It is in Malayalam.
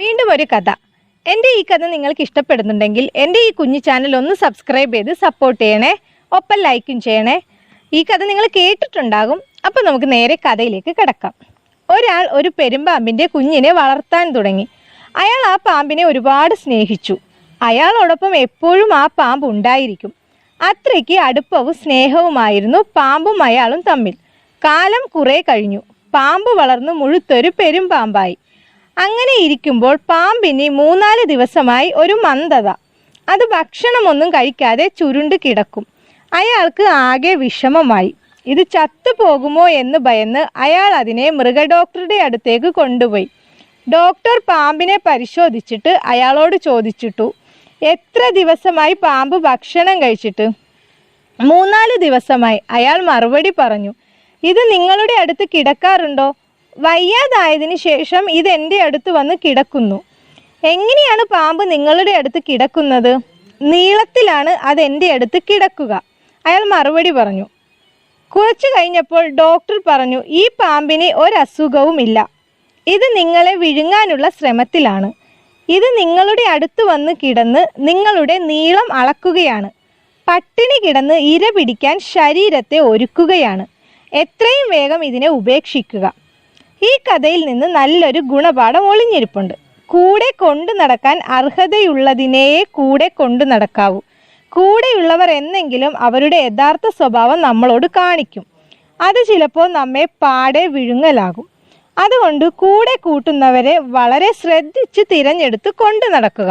വീണ്ടും ഒരു കഥ. എന്റെ ഈ കഥ നിങ്ങൾക്ക് ഇഷ്ടപ്പെടുന്നുണ്ടെങ്കിൽ എന്റെ ഈ കുഞ്ഞു ചാനൽ ഒന്ന് സബ്സ്ക്രൈബ് ചെയ്ത് സപ്പോർട്ട് ചെയ്യണേ. ഒപ്പം ലൈക്കും ചെയ്യണേ. ഈ കഥ നിങ്ങൾ കേട്ടിട്ടുണ്ടാകും. അപ്പം നമുക്ക് നേരെ കഥയിലേക്ക് കിടക്കാം. ഒരാൾ ഒരു പെരുമ്പാമ്പിന്റെ കുഞ്ഞിനെ വളർത്താൻ തുടങ്ങി. അയാൾ ആ പാമ്പിനെ ഒരുപാട് സ്നേഹിച്ചു. അയാളോടൊപ്പം എപ്പോഴും ആ പാമ്പ് ഉണ്ടായിരിക്കും. അത്രയ്ക്ക് അടുപ്പവും സ്നേഹവുമായിരുന്നു പാമ്പും അയാളും തമ്മിൽ. കാലം കുറെ കഴിഞ്ഞു. പാമ്പ് വളർന്നു മുഴുത്തൊരു പെരുമ്പാമ്പായി. അങ്ങനെ ഇരിക്കുമ്പോൾ പാമ്പിന് മൂന്നാൽ ദിവസമായി ഒരു മന്ദത. അത് ഭക്ഷണമൊന്നും കഴിക്കാതെ ചുരുണ്ട് കിടക്കും. അയാൾക്ക് ആകെ വിഷമമായി. ഇത് ചത്തുപോകുമോ എന്ന് ഭയന്ന് അയാൾ അതിനെ മൃഗഡോക്ടറുടെ അടുത്തേക്ക് കൊണ്ടുപോയി. ഡോക്ടർ പാമ്പിനെ പരിശോധിച്ചിട്ട് അയാളോട് ചോദിച്ചിട്ടു എത്ര ദിവസമായി പാമ്പ് ഭക്ഷണം കഴിച്ചിട്ട്? മൂന്നാൽ ദിവസമായി അയാൾ മറുപടി പറഞ്ഞു. ഇത് നിങ്ങളുടെ അടുത്ത് കിടക്കാറുണ്ടോ? വയ്യാതായതിനു ശേഷം ഇത് എന്റെ അടുത്ത് വന്ന് കിടക്കുന്നു. എങ്ങനെയാണ് പാമ്പ് നിങ്ങളുടെ അടുത്ത് കിടക്കുന്നത്? നീളത്തിലാണ് അത് എന്റെ അടുത്ത് കിടക്കുക. അയാൾ മറുപടി പറഞ്ഞു. കുറച്ചു കഴിഞ്ഞപ്പോൾ ഡോക്ടർ പറഞ്ഞു ഈ പാമ്പിന് ഒരസുഖവുമില്ല ഇത് നിങ്ങളെ വിഴുങ്ങാനുള്ള ശ്രമത്തിലാണ്. ഇത് നിങ്ങളുടെ അടുത്ത് വന്ന് കിടന്ന് നിങ്ങളുടെ നീളം അളക്കുകയാണ്. പട്ടിണി കിടന്ന് ഇര പിടിക്കാൻ ശരീരത്തെ ഒരുക്കുകയാണ്. എത്രയും വേഗം ഇതിനെ ഉപേക്ഷിക്കുക. ഈ കഥയിൽ നിന്ന് നല്ലൊരു ഗുണപാഠം ഒളിഞ്ഞിരിപ്പുണ്ട്. കൂടെ കൊണ്ടു നടക്കാൻ അർഹതയുള്ളതിനെയേ കൂടെ കൊണ്ടു നടക്കാവൂ. കൂടെയുള്ളവർ എന്നെങ്കിലും അവരുടെ യഥാർത്ഥ സ്വഭാവം നമ്മളോട് കാണിക്കും. അത് ചിലപ്പോൾ നമ്മെ പാടെ വിഴുങ്ങലാകും. അതുകൊണ്ട് കൂടെ കൂട്ടുന്നവരെ വളരെ ശ്രദ്ധിച്ച് തിരഞ്ഞെടുത്ത് കൊണ്ടു നടക്കുക.